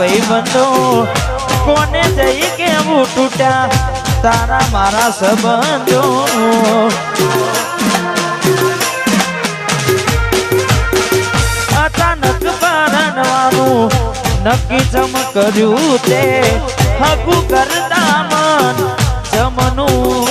ભાઈ બંધો કોને જઈ કેવું તૂટ્યા? તારા મારા સંબંધો. અચાનક પરણવાનું નક્કી જમ કર્યું તે હકુ કરતા મન જમનું.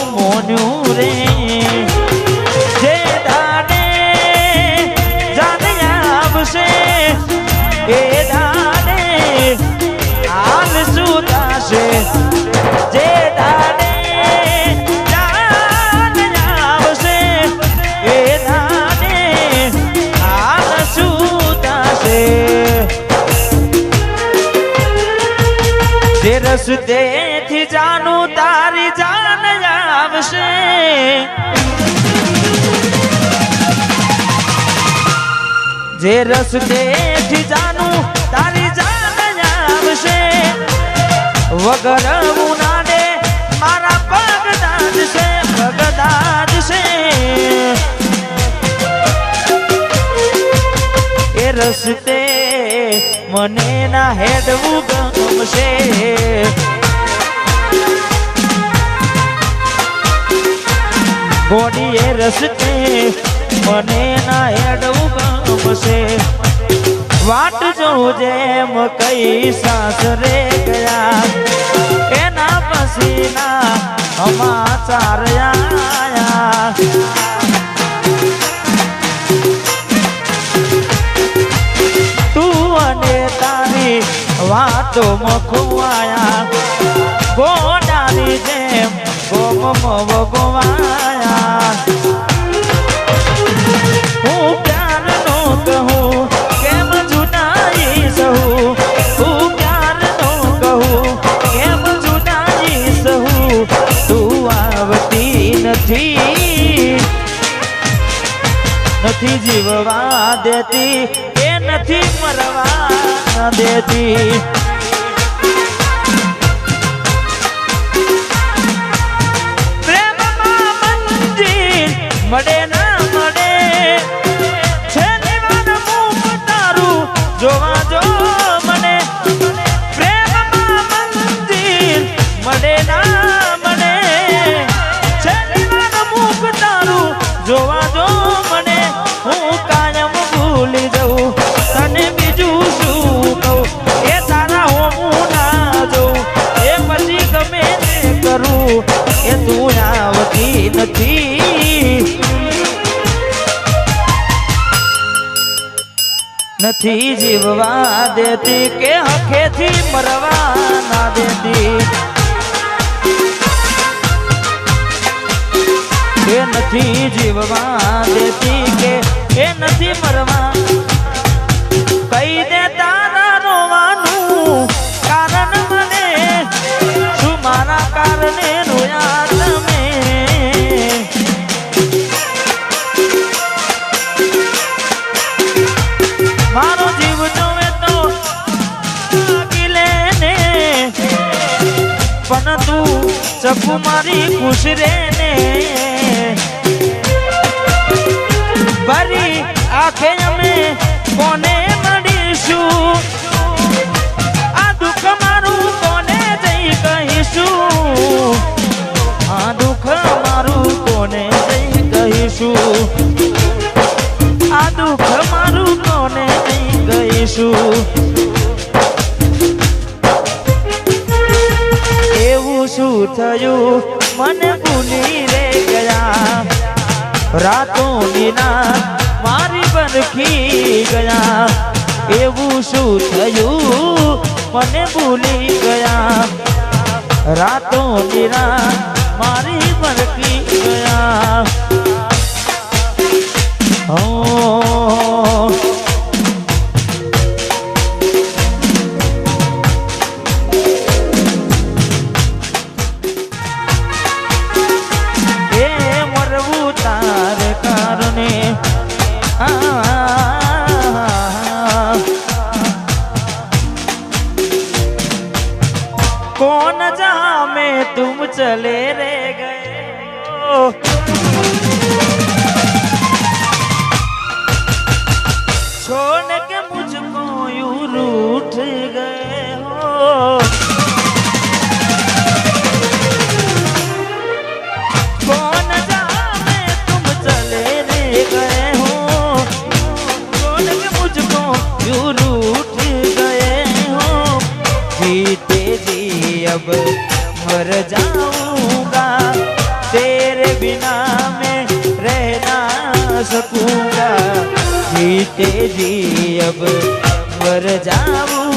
જે રસ્તેથી જાનું તારી જાન આવશે. જે દેથી જાનું તારી જાન આવશે. વગર ઉનાડે મારા પગ દાદશે પગ દાદશે એ રસ્તે મને ના હેડવું ગમશે. બોડી એ રસતે મને ના હેડવું ગમશે. વાટ જોઉં જેમ કઈ સાસરે ગયા, એના પસીના સમાચાર આયા. વાતો મખવાયા. ગોડાની જેમ ગોમ વગવાયા હું પ્યાર નો કહું, કેમ જુનાઈ સહું? હું પ્યાર નો કહું, કેમ જુનાઈ સહું? તું આવતી નથી. નથી જીવવા દેતી નથી મરવા દેતી મળે નથી જીવવા દેતી કે હખેથી મરવા ના દેતી. કે નથી જીવવા દેતી કે એ નથી મરવા પણ તું ચકુ મારી ખુશ રે ને ભરી આંખે અમે કોને મળીશું? આ દુઃખ મારું કોને જઈ કહીશું? આ દુઃખ મારું કોને જઈ કહીશું? આ દુઃખ મારું કોને જઈ કહીશું? શું થયું? મને ભૂલી રે ગયા. રાત મારી બરખી ગયા. એવું શું થયું? મને ભૂલી ગયા. રાત મારી तुम चले रे गए हो छोड़ के अब मर जाऊंगा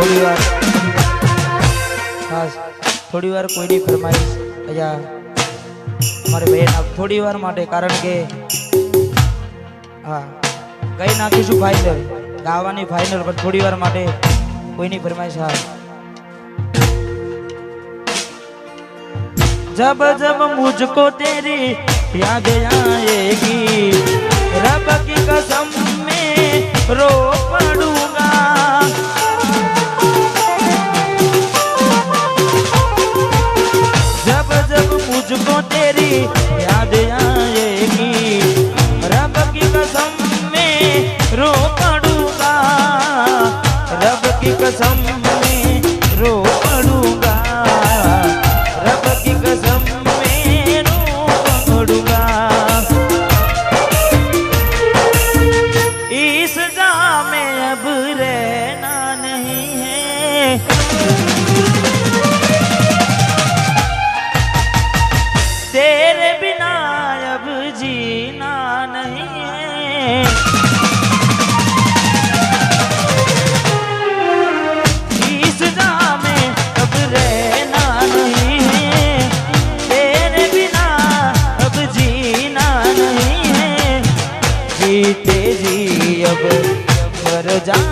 થોડી વાર ખાસ થોડી વાર કોઈની ફરમાઈશ અહીંયા મારે બેન આપ થોડી વાર માટે કારણ કે હા કઈ નાખીશું ફાઇનલ ગાવાની ફાઇનલ પણ થોડી વાર માટે કોઈની ફરમાઈશ હા जब जब मुझको तेरी याद आएगी रब की कसम में रो कसम में रो पड़ूंगा रब की कसम में रो पड़ूंगा इस जहां में अब रहना नहीं है तेरे ya.